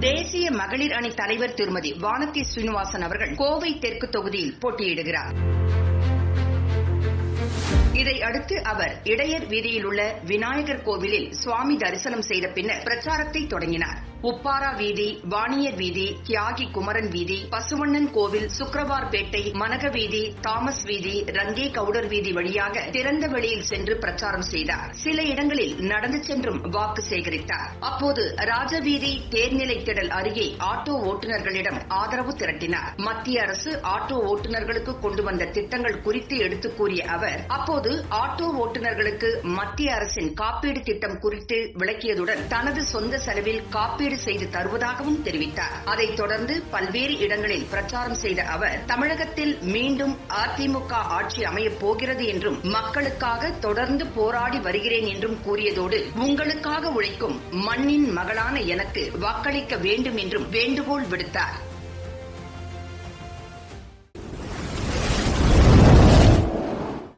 தேசிய மகளிர் அணி தலைவர் திருமதி வானதி ஸ்ரீனிவாசன் அவர்கள் கோவை தெற்கு தொகுதியில் போட்டியிடுகிறார். இதை அடுத்து அவர் இடையர் வீதியில் உள்ள விநாயகர் கோவிலில் சுவாமி தரிசனம் செய்த பின்னர் பிரச்சாரத்தை தொடங்கினார். உப்பாரா வீதி வாணியர் வீதி தியாகி குமரன் வீதி பசுவண்ணன் கோவில் சுக்கரவார்பேட்டை மனக வீதி தாமஸ் வீதி ரங்கே கவுடர் வீதி வழியாக திறந்த வெளியில் சென்று பிரச்சாரம் செய்தார். சில இடங்களில் நடந்து சென்றும் வாக்கு சேகரித்தார். அப்போது ராஜவீதி தேர்நிலை திடல் அருகே ஆட்டோ ஓட்டுநர்களிடம் ஆதரவு திரட்டினார். மத்திய அரசு ஆட்டோ ஓட்டுநர்களுக்கு கொண்டு வந்த திட்டங்கள் குறித்து எடுத்துக் கூறிய அவர் அப்போது ஆட்டோ ஓட்டுநர்களுக்கு மத்திய அரசின் காப்பீடு திட்டம் குறித்து விளக்கியதுடன் தனது சொந்த செலவில் காப்பீடு செய்து தருவதாகவும் தெரிவித்தார். அதைத் தொடர்ந்து பல்வேறு இடங்களில் பிரச்சாரம் செய்த அவர் தமிழகத்தில் மீண்டும் அதிமுக ஆட்சி அமையப் போகிறது என்றும் மக்களுக்காக தொடர்ந்து போராடி வருகிறேன் என்றும் கூறியதோடு உங்களுக்காக உழைக்கும் மண்ணின் மகளான எனக்கு வாக்களிக்க வேண்டும் என்றும் வேண்டுகோள் விடுத்தார்.